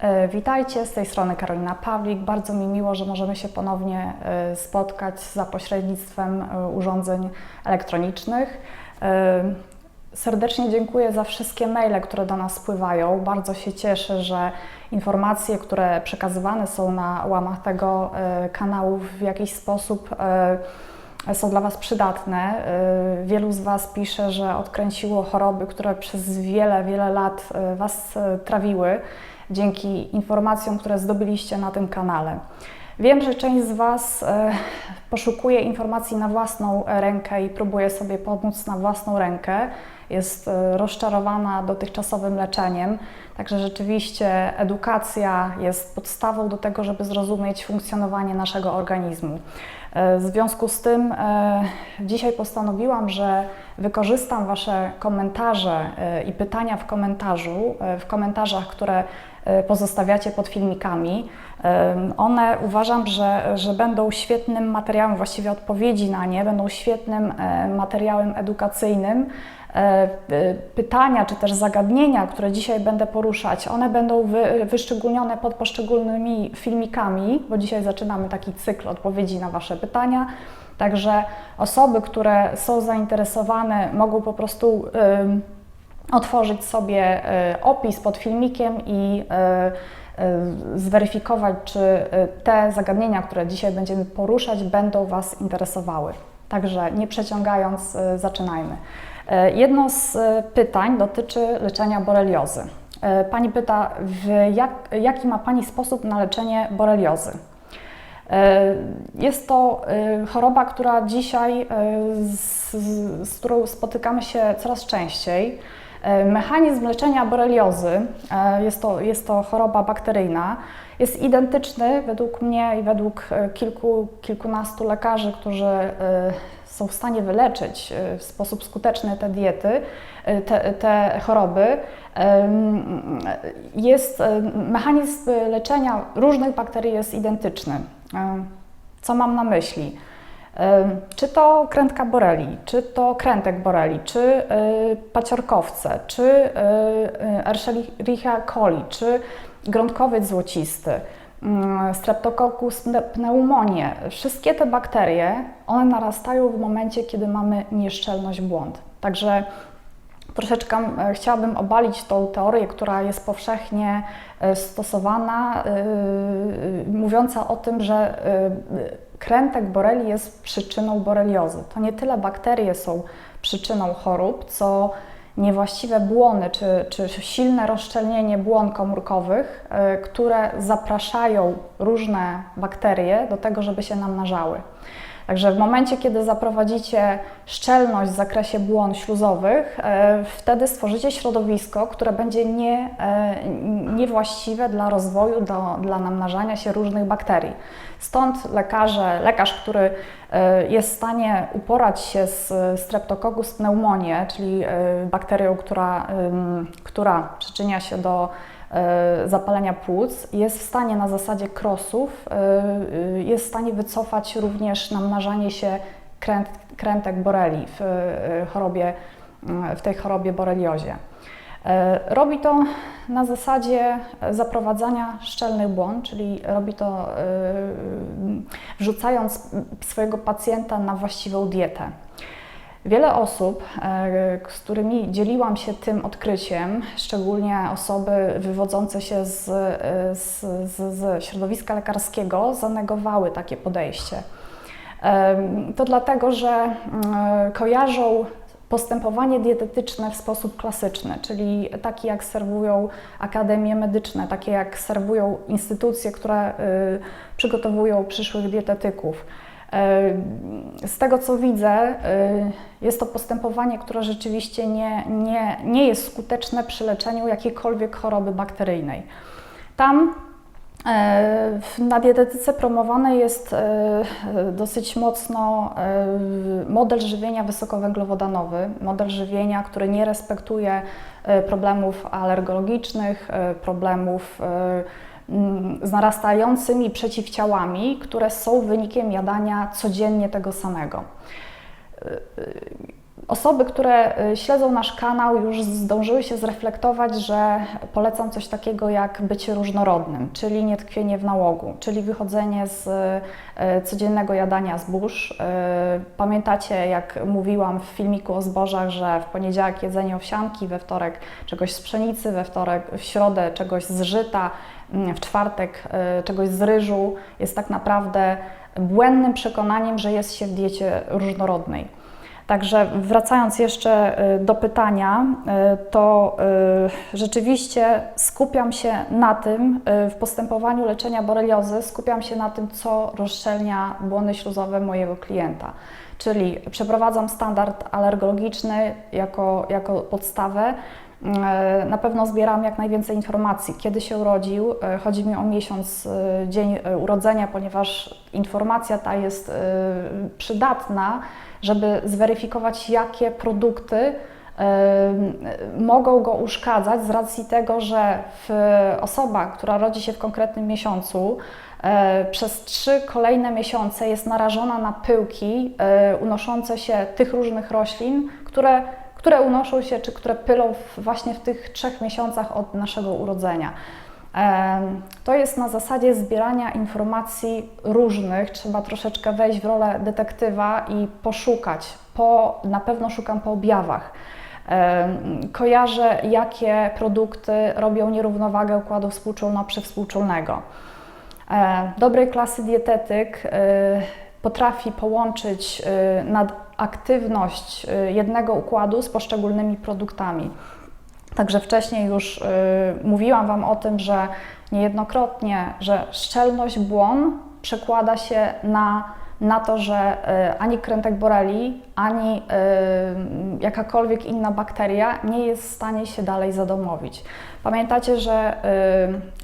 E, Witajcie, z tej strony Karolina Pawlik. Bardzo mi miło, że możemy się ponownie e, spotkać za pośrednictwem e, urządzeń elektronicznych. Serdecznie dziękuję za wszystkie maile, które do nas spływają. Bardzo się cieszę, że informacje, które przekazywane są na łamach tego kanału w jakiś sposób są dla Was przydatne. Wielu z Was pisze, że odkręciło choroby, które przez wiele, wiele lat Was trawiły dzięki informacjom, które zdobyliście na tym kanale. Wiem, że część z Was e, poszukuje informacji na własną rękę i próbuje sobie pomóc na własną rękę. Jest e, rozczarowana dotychczasowym leczeniem, także rzeczywiście edukacja jest podstawą do tego, żeby zrozumieć funkcjonowanie naszego organizmu. E, W związku z tym dzisiaj postanowiłam, że wykorzystam Wasze komentarze i pytania w komentarzu, w komentarzach, które pozostawiacie pod filmikami. One uważam, że, że będą świetnym materiałem, właściwie odpowiedzi na nie, będą świetnym e, materiałem edukacyjnym. E, e, Pytania czy też zagadnienia, które dzisiaj będę poruszać, one będą wy, wyszczególnione pod poszczególnymi filmikami, bo dzisiaj zaczynamy taki cykl odpowiedzi na Wasze pytania. Także osoby, które są zainteresowane, mogą po prostu em, otworzyć sobie e, opis pod filmikiem i e, e, zweryfikować, czy te zagadnienia, które dzisiaj będziemy poruszać, będą Was interesowały. Także nie przeciągając, zaczynajmy. Jedno z pytań dotyczy leczenia boreliozy. Pani pyta, jak, jaki ma Pani sposób na leczenie boreliozy? Jest to choroba, która dzisiaj, z, z, z którą spotykamy się coraz częściej. E, Mechanizm leczenia boreliozy, e, jest to, jest to choroba bakteryjna, jest identyczny według mnie i według e, kilku, kilkunastu lekarzy, którzy są w stanie wyleczyć w sposób skuteczny te diety, te, te choroby. Jest mechanizm leczenia różnych bakterii jest identyczny. Co mam na myśli? Czy to krętka boreli, czy to krętek boreli, czy e, paciorkowce, czy e, e, Escherichia coli, czy grądkowiec złocisty, mm, Streptococcus pne- pneumonie. Wszystkie te bakterie, one narastają w momencie, kiedy mamy nieszczelność błąd. Także troszeczkę e, chciałabym obalić tą teorię, która jest powszechnie e, stosowana, e, mówiąca o tym, że krętek boreli jest przyczyną boreliozy. To nie tyle bakterie są przyczyną chorób, co niewłaściwe błony czy, czy silne rozszczelnienie błon komórkowych, e, które zapraszają różne bakterie do tego, żeby się namnażały. Także w momencie, kiedy zaprowadzicie szczelność w zakresie błon śluzowych, e, wtedy stworzycie środowisko, które będzie nie, e, niewłaściwe dla rozwoju, do, dla namnażania się różnych bakterii. Stąd lekarze, lekarz, który e, jest w stanie uporać się z Streptococcus pneumonie, czyli bakterią, która, która przyczynia się do zapalenia płuc, jest w stanie na zasadzie krosów, e, e, jest w stanie wycofać również namnażanie się kręt, krętek boreli w e, chorobie, w tej chorobie boreliozie. E, Robi to na zasadzie zaprowadzania szczelnych błon, czyli robi to e, wrzucając swojego pacjenta na właściwą dietę. Wiele osób, e, z którymi dzieliłam się tym odkryciem, szczególnie osoby wywodzące się z, e, z, z, środowiska lekarskiego, zanegowały takie podejście. Em, To dlatego, że kojarzą postępowanie dietetyczne w sposób klasyczny, czyli taki jak serwują akademie medyczne, takie jak serwują instytucje, które przygotowują przyszłych dietetyków. Z tego co widzę, y, jest to postępowanie, które rzeczywiście nie, nie, nie jest skuteczne przy leczeniu jakiejkolwiek choroby bakteryjnej. Tam E, Na dietetyce promowany jest e, dosyć mocno e, model żywienia wysokowęglowodanowy, model żywienia, który nie respektuje problemów alergologicznych, problemów z narastającymi przeciwciałami, które są wynikiem jadania codziennie tego samego. Osoby, które y, śledzą nasz kanał, już zdążyły się zreflektować, że polecam coś takiego jak bycie różnorodnym, czyli nie tkwienie w nałogu, czyli wychodzenie z y, codziennego jadania zbóż. Y, Pamiętacie, jak mówiłam w filmiku o zbożach, że w poniedziałek jedzenie owsianki, we wtorek czegoś z pszenicy, we wtorek, w środę czegoś z żyta, mm, w czwartek czegoś z ryżu jest tak naprawdę błędnym przekonaniem, że jest się w diecie różnorodnej. Także wracając jeszcze y, do pytania, y, to y, rzeczywiście skupiam się na tym, w postępowaniu leczenia boreliozy, skupiam się na tym, co rozszczelnia błony śluzowe mojego klienta. Czyli przeprowadzam standard alergologiczny jako, jako podstawę, na pewno zbieram jak najwięcej informacji, kiedy się urodził. Chodzi mi o miesiąc, dzień urodzenia, ponieważ informacja ta jest przydatna żeby zweryfikować, jakie produkty mogą go uszkadzać z racji tego, że osoba, która rodzi się w konkretnym miesiącu, e, przez trzy kolejne miesiące jest narażona na pyłki e, unoszące się tych różnych roślin, które, które unoszą się czy które pylą właśnie w tych trzech miesiącach od naszego urodzenia. To jest na zasadzie zbierania informacji różnych. Trzeba troszeczkę wejść w rolę detektywa i poszukać. Po, na pewno szukam po objawach. Kojarzę, jakie produkty robią nierównowagę układu współczulno-przywspółczulnego. Dobrej klasy dietetyk y, potrafi połączyć y, aktywność y, jednego układu z poszczególnymi produktami. Także wcześniej już y, mówiłam Wam o tym, że niejednokrotnie, że szczelność błon przekłada się na, na to, że y, ani krętek boreli, ani jakakolwiek inna bakteria nie jest w stanie się dalej zadomowić. Pamiętacie, że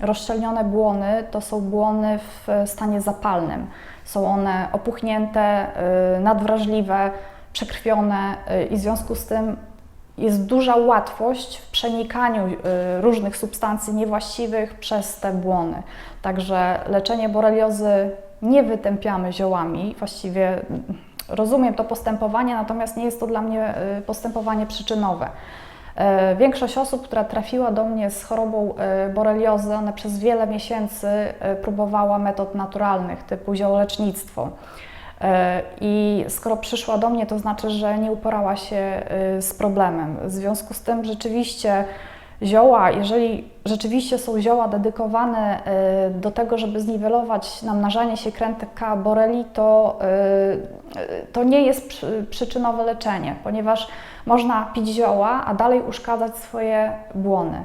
rozszczelnione błony to są błony w stanie zapalnym. Są one opuchnięte, y, nadwrażliwe, przekrwione y, i w związku z tym jest duża łatwość w przenikaniu y, różnych substancji niewłaściwych przez te błony. Także leczenie boreliozy nie wytępiamy ziołami, właściwie rozumiem to postępowanie, natomiast nie jest to dla mnie postępowanie przyczynowe. Y, większość osób, która trafiła do mnie z chorobą boreliozy, one przez wiele miesięcy próbowała metod naturalnych typu ziołolecznictwo. E, I skoro przyszła do mnie, to znaczy, że nie uporała się e, z problemem. W związku z tym rzeczywiście zioła, jeżeli rzeczywiście są zioła dedykowane e, do tego, żeby zniwelować namnażanie się krętek K. boreli, to, to nie jest przyczynowe leczenie, ponieważ można pić zioła, a dalej uszkadzać swoje błony.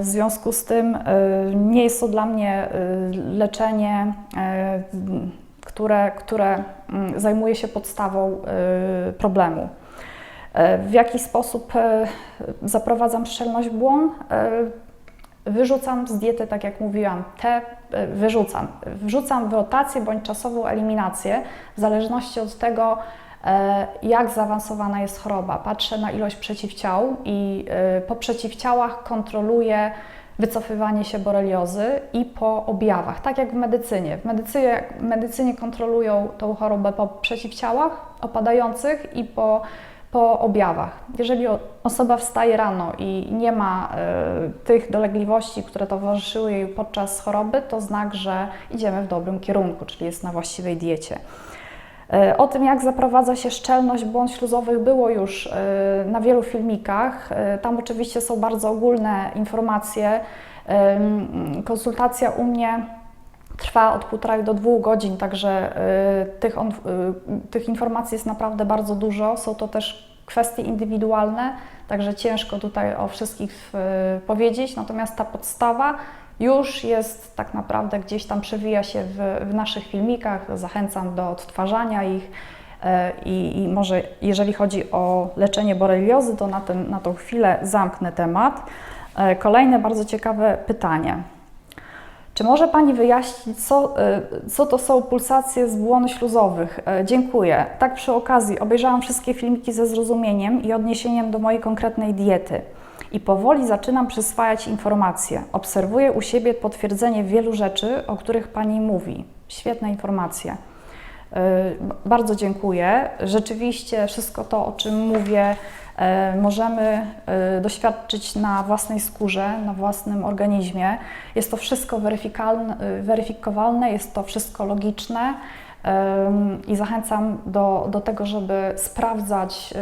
W związku z tym nie jest to dla mnie leczenie które, które mm, zajmuje się podstawą problemu. E, w jaki sposób e, zaprowadzam szczelność błon? E, wyrzucam z diety, tak jak mówiłam, te wyrzucam. Wrzucam w rotację bądź czasową eliminację, w zależności od tego, jak zaawansowana jest choroba. Patrzę na ilość przeciwciał i po przeciwciałach kontroluję wycofywanie się boreliozy i po objawach, tak jak w medycynie. W medycynie, medycynie kontrolują tą chorobę po przeciwciałach opadających i po, po objawach. Jeżeli osoba wstaje rano i nie ma y, tych dolegliwości, które towarzyszyły jej podczas choroby, to znak, że idziemy w dobrym kierunku, czyli jest na właściwej diecie. E, o tym, jak zaprowadza się szczelność błąd śluzowych, było już e, na wielu filmikach. E, tam oczywiście są bardzo ogólne informacje. Konsultacja u mnie trwa od półtorej do dwóch godzin, także tych, on, tych informacji jest naprawdę bardzo dużo. Są to też kwestie indywidualne, także ciężko tutaj o wszystkich powiedzieć. Natomiast ta podstawa już jest tak naprawdę gdzieś tam przewija się w, w naszych filmikach. Zachęcam do odtwarzania ich. E, I, I, może jeżeli chodzi o leczenie boreliozy, to na, ten, na tą chwilę zamknę temat. E, kolejne bardzo ciekawe pytanie. Czy może Pani wyjaśnić, co, e, co to są pulsacje z błon śluzowych? Dziękuję. Tak przy okazji obejrzałam wszystkie filmiki ze zrozumieniem i odniesieniem do mojej konkretnej diety i powoli zaczynam przyswajać informacje. Obserwuję u siebie potwierdzenie wielu rzeczy, o których Pani mówi. Świetne informacje. Bardzo dziękuję. Rzeczywiście wszystko to, o czym mówię, e, możemy e, doświadczyć na własnej skórze, na własnym organizmie. Jest to wszystko weryfikowalne, jest to wszystko logiczne. I zachęcam do, do tego, żeby sprawdzać,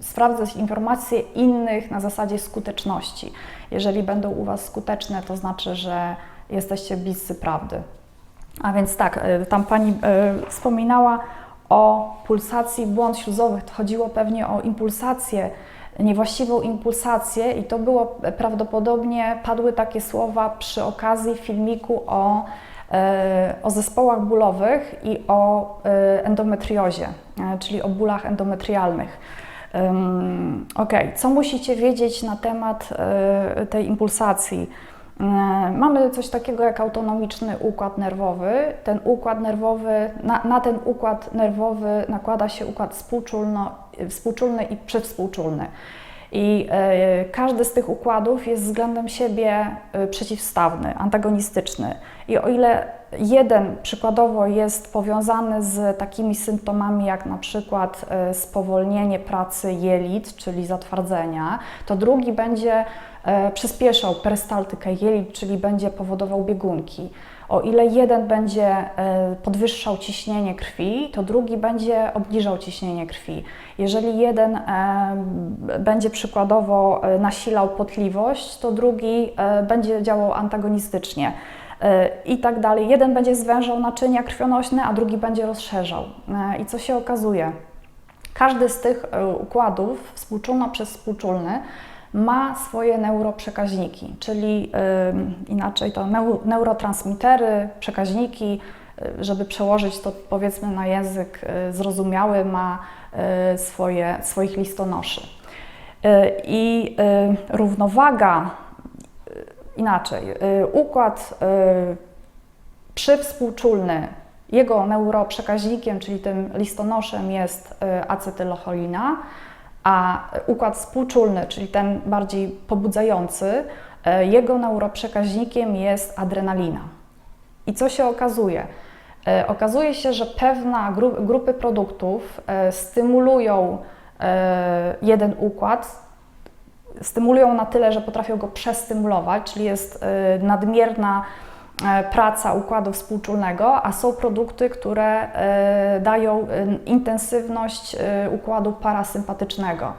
sprawdzać informacje innych na zasadzie skuteczności. Jeżeli będą u Was skuteczne, to znaczy, że jesteście bliscy prawdy. A więc tak, y, tam Pani y, wspominała o pulsacji błąd śluzowych. To chodziło pewnie o impulsację, niewłaściwą impulsację i to było prawdopodobnie, padły takie słowa przy okazji filmiku o, o zespołach bólowych i o y, endometriozie, y, czyli o bólach endometrialnych. Ok, co musicie wiedzieć na temat tej impulsacji? E, Mamy coś takiego jak autonomiczny układ nerwowy. Ten układ nerwowy, na, na ten układ nerwowy nakłada się układ współczulno, współczulny i przywspółczulny. I e, każdy z tych układów jest względem siebie e, przeciwstawny, antagonistyczny. I o ile jeden przykładowo jest powiązany z takimi symptomami jak na przykład e, spowolnienie pracy jelit, czyli zatwardzenia, to drugi będzie przyspieszał perystaltykę jelit, czyli będzie powodował biegunki. O ile jeden będzie e, podwyższał ciśnienie krwi, to drugi będzie obniżał ciśnienie krwi. Jeżeli jeden e, będzie przykładowo e, nasilał potliwość, to drugi będzie działał antagonistycznie i tak dalej. Jeden będzie zwężał naczynia krwionośne, a drugi będzie rozszerzał. I co się okazuje? Każdy z tych układów, współczulno przez współczulny, ma swoje neuroprzekaźniki, czyli inaczej to neu, neurotransmitery, przekaźniki, y, żeby przełożyć to powiedzmy na język y, zrozumiały, ma y, swoje, swoich listonoszy. I równowaga, inaczej, układ przywspółczulny, jego neuroprzekaźnikiem, czyli tym listonoszem jest acetylocholina, a układ współczulny, czyli ten bardziej pobudzający, e, jego neuroprzekaźnikiem jest adrenalina. I co się okazuje? E, Okazuje się, że pewna gru, grupy produktów e, stymulują jeden układ, stymulują na tyle, że potrafią go przestymulować, czyli jest nadmierna praca układu współczulnego, a są produkty, które e, dają e, intensywność e, układu parasympatycznego.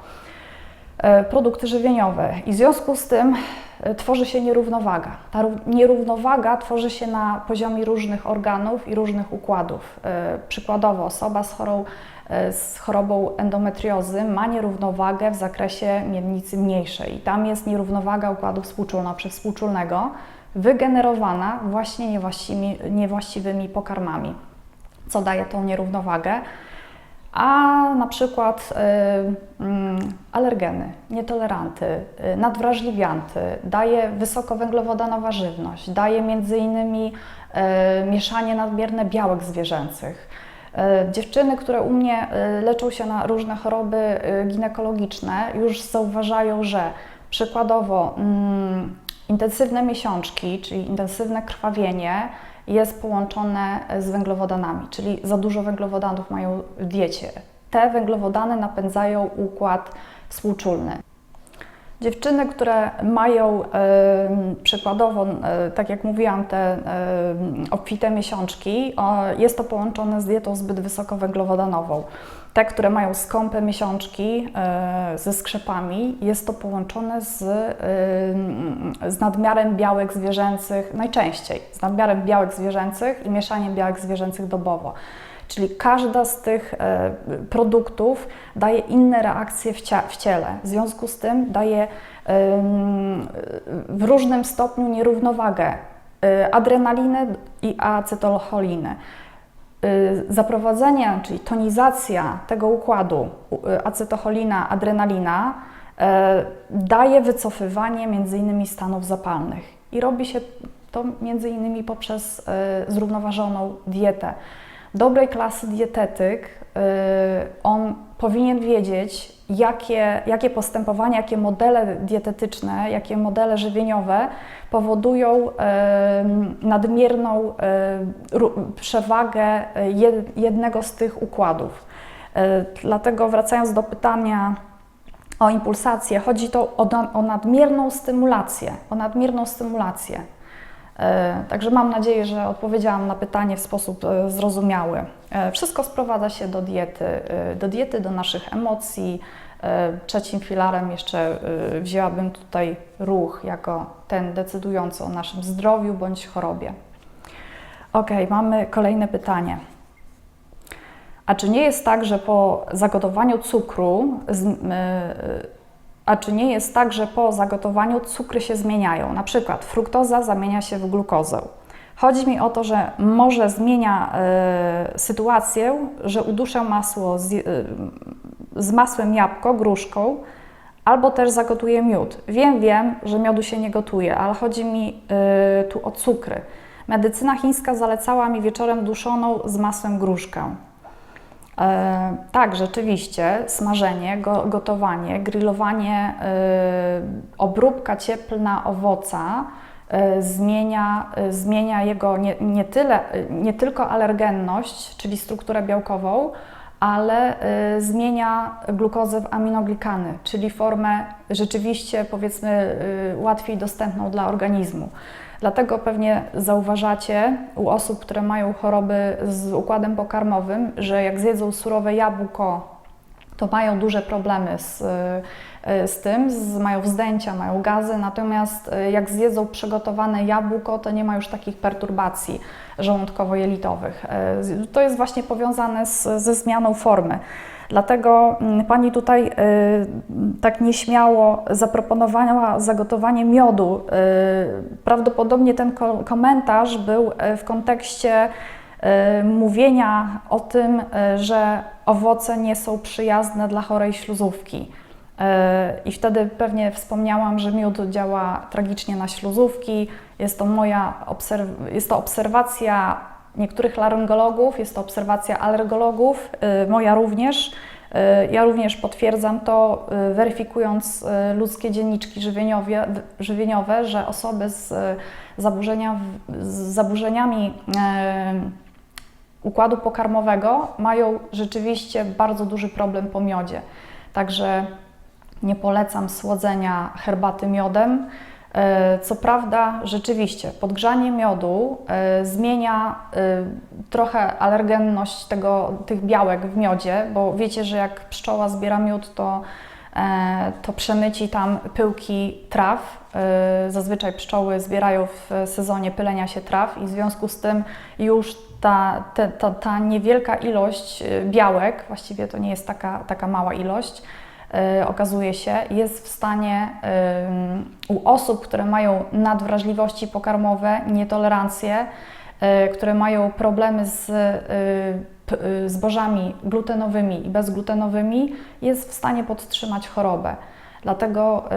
E, Produkty żywieniowe i w związku z tym e, tworzy się nierównowaga. Ta ró- nierównowaga tworzy się na poziomie różnych organów i różnych układów. E, Przykładowo osoba z, chorą, e, z chorobą endometriozy ma nierównowagę w zakresie miednicy mniejszej. Tam jest nierównowaga układu współczulno-przywspółczulnego wygenerowana właśnie niewłaściwymi, niewłaściwymi pokarmami, co daje tą nierównowagę. A na przykład y, mm, alergeny, nietoleranty, y, nadwrażliwianty, daje wysokowęglowodanowa żywność, daje między innymi y, mieszanie nadmierne białek zwierzęcych. Y, Dziewczyny, które u mnie y, leczą się na różne choroby y, ginekologiczne, już zauważają, że przykładowo mm, intensywne miesiączki, czyli intensywne krwawienie, jest połączone z węglowodanami, czyli za dużo węglowodanów mają w diecie. Te węglowodany napędzają układ współczulny. Dziewczyny, które mają przykładowo, tak jak mówiłam, te obfite miesiączki, jest to połączone z dietą zbyt wysokowęglowodanową. Te, które mają skąpe miesiączki e, ze skrzepami, jest to połączone z, e, z nadmiarem białek zwierzęcych, najczęściej z nadmiarem białek zwierzęcych i mieszaniem białek zwierzęcych dobowo. Czyli każda z tych e, produktów daje inne reakcje w, ciele. W związku z tym daje w różnym stopniu nierównowagę adrenaliny i acetylcholiny. Y, Zaprowadzenie, czyli tonizacja tego układu y, acetocholina, adrenalina e, daje wycofywanie innymi stanów zapalnych i robi się to innymi poprzez zrównoważoną dietę. dobrej klasy dietetyk, y, on powinien wiedzieć, jakie, jakie postępowania, jakie modele dietetyczne, jakie modele żywieniowe powodują nadmierną przewagę jed- jednego z tych układów. Y, Dlatego wracając do pytania o impulsację, chodzi to o, o nadmierną stymulację, o nadmierną stymulację. E, Także mam nadzieję, że odpowiedziałam na pytanie w sposób e, zrozumiały. E, Wszystko sprowadza się do diety, do diety, do naszych emocji. Trzecim filarem jeszcze wzięłabym tutaj ruch jako ten decydujący o naszym zdrowiu bądź chorobie. Ok, mamy kolejne pytanie. A czy nie jest tak, że po zagotowaniu cukru, a czy nie jest tak, że po zagotowaniu cukry się zmieniają? Na przykład fruktoza zamienia się w glukozę. Chodzi mi o to, że może zmienia y, sytuację, że uduszę masło z, y, z masłem jabłko, gruszką, albo też zagotuję miód. Wiem, wiem, że miodu się nie gotuje, ale chodzi mi y, tu o cukry. Medycyna chińska zalecała mi wieczorem duszoną z masłem gruszkę. E, tak, rzeczywiście, smażenie, go, gotowanie, grillowanie, e, obróbka cieplna owoca e, zmienia, zmienia jego nie, nie, tyle, nie tylko alergenność, czyli strukturę białkową, ale zmienia glukozę w aminoglikany, czyli formę rzeczywiście powiedzmy łatwiej dostępną dla organizmu. Dlatego pewnie zauważacie u osób, które mają choroby z układem pokarmowym, że jak zjedzą surowe jabłko, to mają duże problemy z, y, z tym, z, mają wzdęcia, mają gazy, natomiast y, jak zjedzą przygotowane jabłko, to nie ma już takich perturbacji żołądkowo-jelitowych. Y, To jest właśnie powiązane z, ze zmianą formy. Dlatego mm, Pani tutaj y, tak nieśmiało zaproponowała zagotowanie miodu. Y, Prawdopodobnie ten ko- komentarz był y, w kontekście mówienia o tym, że owoce nie są przyjazne dla chorej śluzówki. I wtedy pewnie wspomniałam, że miód działa tragicznie na śluzówki. Jest to moja obserw- jest to obserwacja niektórych laryngologów, jest to obserwacja alergologów, y, moja również. Y, Ja również potwierdzam to, y, weryfikując ludzkie dzienniczki żywieniowe, żywieniowe że osoby z, zaburzenia, z zaburzeniami układu pokarmowego mają rzeczywiście bardzo duży problem po miodzie. Także nie polecam słodzenia herbaty miodem. E, Co prawda, rzeczywiście, podgrzanie miodu e, zmienia e, trochę alergenność tego, tych białek w miodzie, bo wiecie, że jak pszczoła zbiera miód, to, to przemyci tam pyłki traw. Zazwyczaj pszczoły zbierają w sezonie pylenia się traw i w związku z tym już ta, ta, ta niewielka ilość białek, właściwie to nie jest taka, taka mała ilość, okazuje się, jest w stanie u osób, które mają nadwrażliwości pokarmowe, nietolerancje, e, które mają problemy z e, e, zbożami glutenowymi i bezglutenowymi, jest w stanie podtrzymać chorobę. Dlatego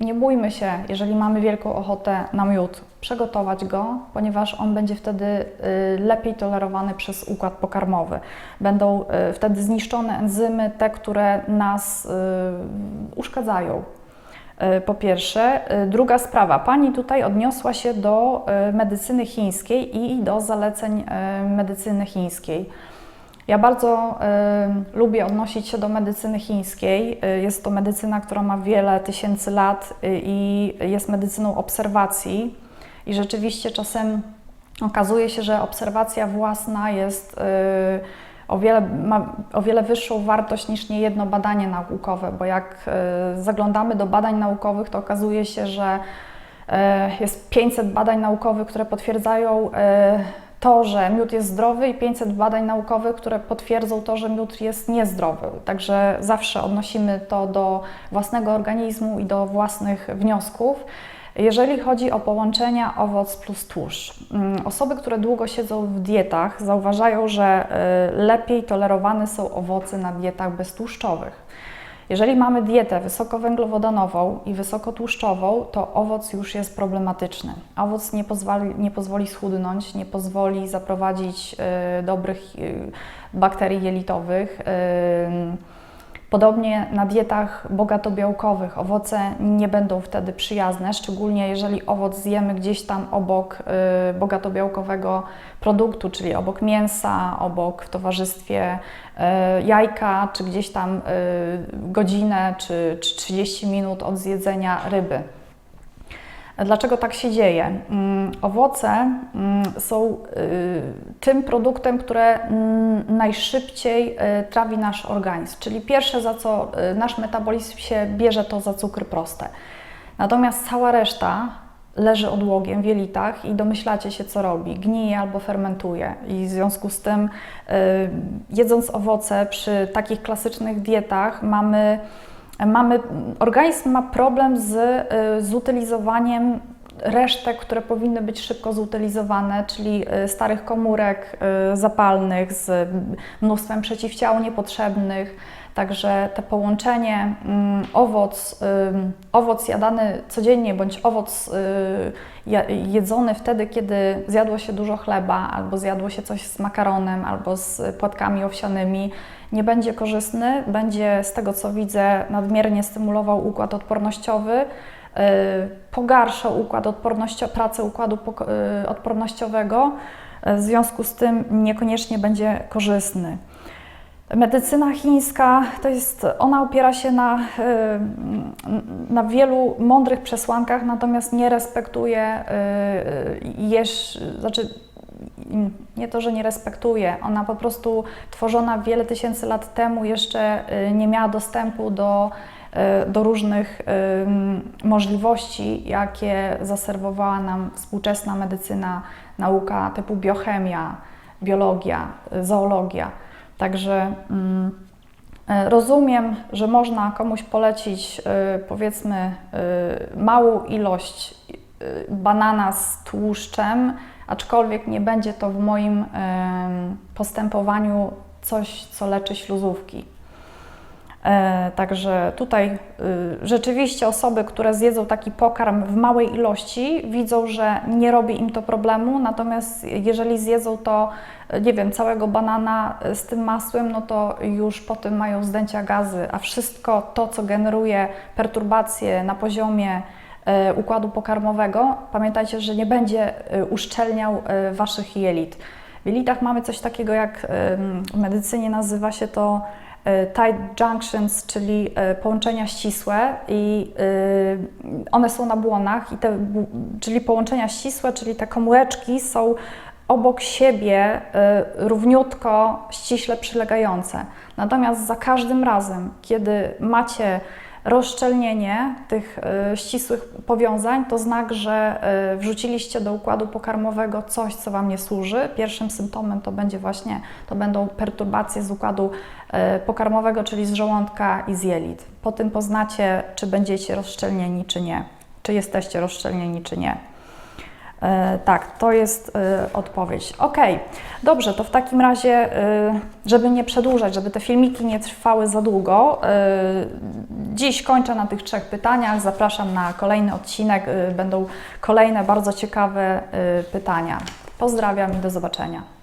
nie bójmy się, jeżeli mamy wielką ochotę na miód, przygotować go, ponieważ on będzie wtedy y, lepiej tolerowany przez układ pokarmowy. Będą y, wtedy zniszczone enzymy, te, które nas y, uszkadzają. Po pierwsze. Druga sprawa. Pani tutaj odniosła się do medycyny chińskiej i do zaleceń medycyny chińskiej. Ja bardzo y, lubię odnosić się do medycyny chińskiej. Jest to medycyna, która ma wiele tysięcy lat i jest medycyną obserwacji. I rzeczywiście czasem okazuje się, że obserwacja własna jest y, o wiele, ma o wiele wyższą wartość niż niejedno badanie naukowe, bo jak y, zaglądamy do badań naukowych, to okazuje się, że y, jest 500 badań naukowych, które potwierdzają to, że miód jest zdrowy i 500 badań naukowych, które potwierdzą to, że miód jest niezdrowy. Także zawsze odnosimy to do własnego organizmu i do własnych wniosków. Jeżeli chodzi o połączenia owoc plus tłuszcz, mm, osoby, które długo siedzą w dietach, zauważają, że y, lepiej tolerowane są owoce na dietach beztłuszczowych. Jeżeli mamy dietę wysokowęglowodanową i wysokotłuszczową, to owoc już jest problematyczny. Owoc nie pozwoli, nie pozwoli schudnąć, nie pozwoli zaprowadzić y, dobrych y, bakterii jelitowych. Podobnie na dietach bogato-białkowych owoce nie będą wtedy przyjazne, szczególnie jeżeli owoc zjemy gdzieś tam obok y, bogato-białkowego produktu, czyli obok mięsa, obok w towarzystwie y, jajka, czy gdzieś tam y, godzinę czy, czy 30 minut od zjedzenia ryby. Dlaczego tak się dzieje? Mm, Owoce mm, są y, tym produktem, które mm, najszybciej y, trawi nasz organizm, czyli pierwsze za co y, nasz metabolizm się bierze to za cukry proste. Natomiast cała reszta leży odłogiem w jelitach i domyślacie się co robi, gnije albo fermentuje i w związku z tym jedząc owoce przy takich klasycznych dietach mamy mamy, organizm ma problem z y, zutylizowaniem resztek, które powinny być szybko zutylizowane, czyli y, starych komórek y, zapalnych z mnóstwem przeciwciał niepotrzebnych. Także te połączenie mm, owoc, owoc jadany codziennie bądź owoc jedzony wtedy, kiedy zjadło się dużo chleba, albo zjadło się coś z makaronem, albo z płatkami owsianymi, nie będzie korzystny, będzie z tego co widzę nadmiernie stymulował układ odpornościowy, y, pogarszał układ odpornościo, pracę układu y, odpornościowego, y, w związku z tym niekoniecznie będzie korzystny. Medycyna chińska to jest, ona opiera się na, na wielu mądrych przesłankach, natomiast nie respektuje, jesz, znaczy nie to, że nie respektuje, ona po prostu tworzona wiele tysięcy lat temu jeszcze y, nie miała dostępu do, y, do różnych możliwości, jakie zaserwowała nam współczesna medycyna, nauka typu biochemia, biologia, zoologia. Także mm, y, rozumiem, że można komuś polecić powiedzmy małą ilość banana z tłuszczem, aczkolwiek nie będzie to w moim postępowaniu coś, co leczy śluzówki. E, także tutaj y, rzeczywiście osoby, które zjedzą taki pokarm w małej ilości, widzą, że nie robi im to problemu, natomiast jeżeli zjedzą to, nie wiem, całego banana z tym masłem, no to już po tym mają zdęcia gazy, a wszystko to, co generuje perturbacje na poziomie układu pokarmowego, pamiętajcie, że nie będzie uszczelniał Waszych jelit. W jelitach mamy coś takiego jak w medycynie nazywa się to tight junctions, czyli połączenia ścisłe i one są na błonach, i te, czyli połączenia ścisłe, czyli te komóreczki są obok siebie równiutko, ściśle przylegające. Natomiast za każdym razem, kiedy macie rozszczelnienie tych y, ścisłych powiązań to znak, że y, wrzuciliście do układu pokarmowego coś, co Wam nie służy. Pierwszym symptomem to będzie właśnie, to będą perturbacje z układu y, pokarmowego, czyli z żołądka i z jelit. Po tym poznacie, czy będziecie rozszczelnieni, czy nie. Czy jesteście rozszczelnieni, czy nie. E, tak, to jest e, odpowiedź. Ok, dobrze, to w takim razie, e, żeby nie przedłużać, żeby te filmiki nie trwały za długo, dziś kończę na tych trzech pytaniach. Zapraszam na kolejny odcinek. Będą kolejne bardzo ciekawe pytania. Pozdrawiam i do zobaczenia.